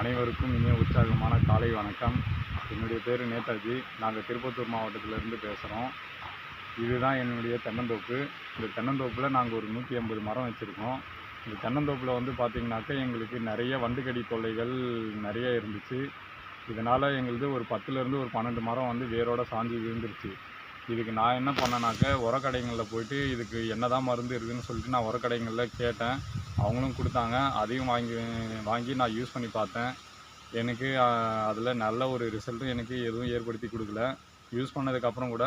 அனைவருக்கும் இனிய உற்சாகமான காலை வணக்கம். என்னுடைய பேர் நேதாஜி. நாங்கள் திருப்பத்தூர் மாவட்டத்திலேருந்து பேசுகிறோம் இதுதான் என்னுடைய தென்னந்தோப்பு. இந்த தென்னந்தோப்பில் நாங்கள் ஒரு நூற்றி ஐம்பது மரம் வச்சுருக்கோம். இந்த தென்னந்தோப்பில் வந்து பார்த்திங்கனாக்கா எங்களுக்கு நிறைய வண்டுக்கடி தொல்லைகள் நிறைய இருந்துச்சு. இதனால் எங்களுது ஒரு பத்துலேருந்து ஒரு பன்னெண்டு மரம் வந்து வேரோட சாஞ்சு விழுந்துருச்சு. இதுக்கு நான் என்ன பண்ணேனாக்க உரக்கடைங்களில் போயிட்டு இதுக்கு என்னதான் மருந்து இருக்குதுன்னு சொல்லிட்டு நான் உரக்கடைங்களில் கேட்டேன். அவங்களும் கொடுத்தாங்க. அதையும் வாங்கி வாங்கி நான் யூஸ் பண்ணி பார்த்தேன். எனக்கு அதில் நல்ல ஒரு ரிசல்ட்டும் எனக்கு எதுவும் ஏற்படுத்தி கொடுக்கல. யூஸ் பண்ணதுக்கப்புறம் கூட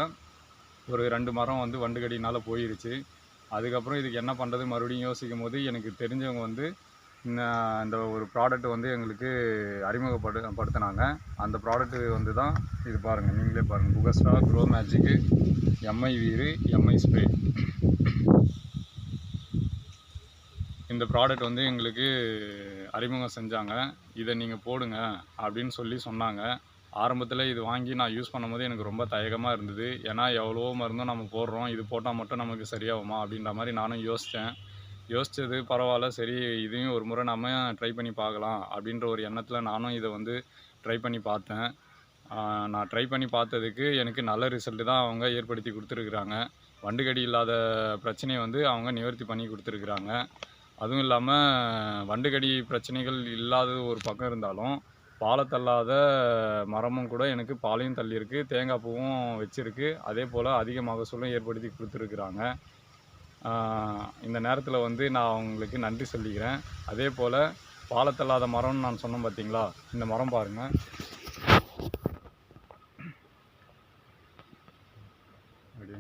ஒரு ரெண்டு மரம் வந்து வண்டுகடினால் போயிருச்சு. அதுக்கப்புறம் இதுக்கு என்ன பண்ணுறது மறுபடியும் யோசிக்கும் போது எனக்கு தெரிஞ்சவங்க வந்து இந்த இந்த ஒரு ப்ராடக்ட் வந்து எங்களுக்கு அறிமுகப்படு படுத்தினாங்க. அந்த ப்ராடக்ட் வந்து தான் இது பாருங்கள் நீங்களே பாருங்கள் புகஸ்டா க்ரோ மேஜிக்கு எம்ஐ வீரு எம்ஐ ஸ்ப்ரே இந்த ப்ராடக்ட் வந்து எங்களுக்கு அறிமுகம் செஞ்சாங்க. இதை நீங்கள் போடுங்க அப்படின்னு சொல்லி சொன்னாங்க. ஆரம்பத்தில் இது வாங்கி நான் யூஸ் பண்ணும்போது எனக்கு ரொம்ப தயக்கமாக இருந்தது. ஏன்னா எவ்வளவோ மருந்தும் நம்ம போடுறோம். இது போட்டால் மட்டும் நமக்கு சரியாகுமா அப்படின்ற மாதிரி நானும் யோசித்தேன் யோசித்தது பரவாயில்ல சரி இதையும் ஒரு முறை நம்ம ட்ரை பண்ணி பார்க்கலாம் அப்படின்ற ஒரு எண்ணத்தில் நானும் இதை வந்து ட்ரை பண்ணி பார்த்தேன். நான் ட்ரை பண்ணி பார்த்ததுக்கு எனக்கு நல்ல ரிசல்ட்டு தான் அவங்க ஏற்படுத்தி கொடுத்துருக்குறாங்க. வண்டுக்கடி இல்லாத பிரச்சனையை வந்து அவங்க நிவர்த்தி பண்ணி கொடுத்துருக்குறாங்க. அதுவும் இல்லாமல் வண்டுக்கடி பிரச்சனைகள் இல்லாதது ஒரு பக்கம் இருந்தாலும் பாலை தள்ளாத மரமும் கூட எனக்கு பாலையும் தள்ளியிருக்கு தேங்காய் பூவும் வச்சுருக்கு. அதே போல் அதிக மகசூலும் ஏற்படுத்தி கொடுத்துருக்குறாங்க. இந்த நேரத்தில் வந்து நான் அவங்களுக்கு நன்றி சொல்லிக்கிறேன். அதே போல் பாலை தள்ளாத மரம்னு நான் சொன்னேன் பார்த்தீங்களா இந்த மரம் பாருங்கள் அப்படியே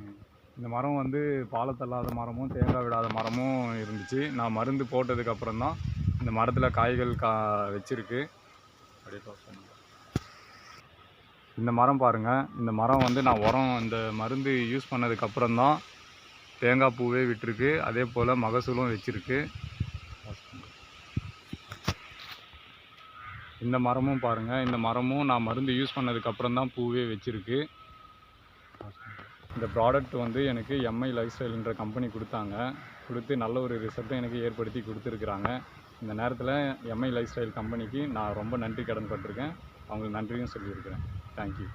இந்த மரம் வந்து பாலை தள்ளாத மரமும் தேங்காய் விடாத மரமும் இருந்துச்சு. நான் மருந்து போட்டதுக்கப்புறம் தான் இந்த மரத்தில் காய்கள் கா வச்சிருக்கு. அப்படியே இந்த மரம் பாருங்கள் இந்த மரம் வந்து நான் உரம் இந்த மருந்து யூஸ் பண்ணதுக்கப்புறம் தான் தேங்காய் பூவே விட்டுருக்கு. அதே போல் மகசூலும் வச்சுருக்கு. இந்த மரமும் பாருங்கள் இந்த மரமும் நான் மருந்து யூஸ் பண்ணதுக்கப்புறம் தான் பூவே வச்சுருக்கு. இந்த ப்ராடக்ட் வந்து எனக்கு எம்ஐ லைஃப் ஸ்டைல்ன்ற கம்பெனி கொடுத்தாங்க. கொடுத்து நல்ல ஒரு ரிசல்ட்டை எனக்கு ஏற்படுத்தி கொடுத்துருக்குறாங்க. இந்த நேரத்தில் எம்ஐ லைஃப் ஸ்டைல் கம்பெனிக்கு நான் ரொம்ப நன்றி கடன் பட்டிருக்கேன். அவங்களுக்கு நன்றியும் சொல்லியிருக்கிறேன். தேங்க்யூ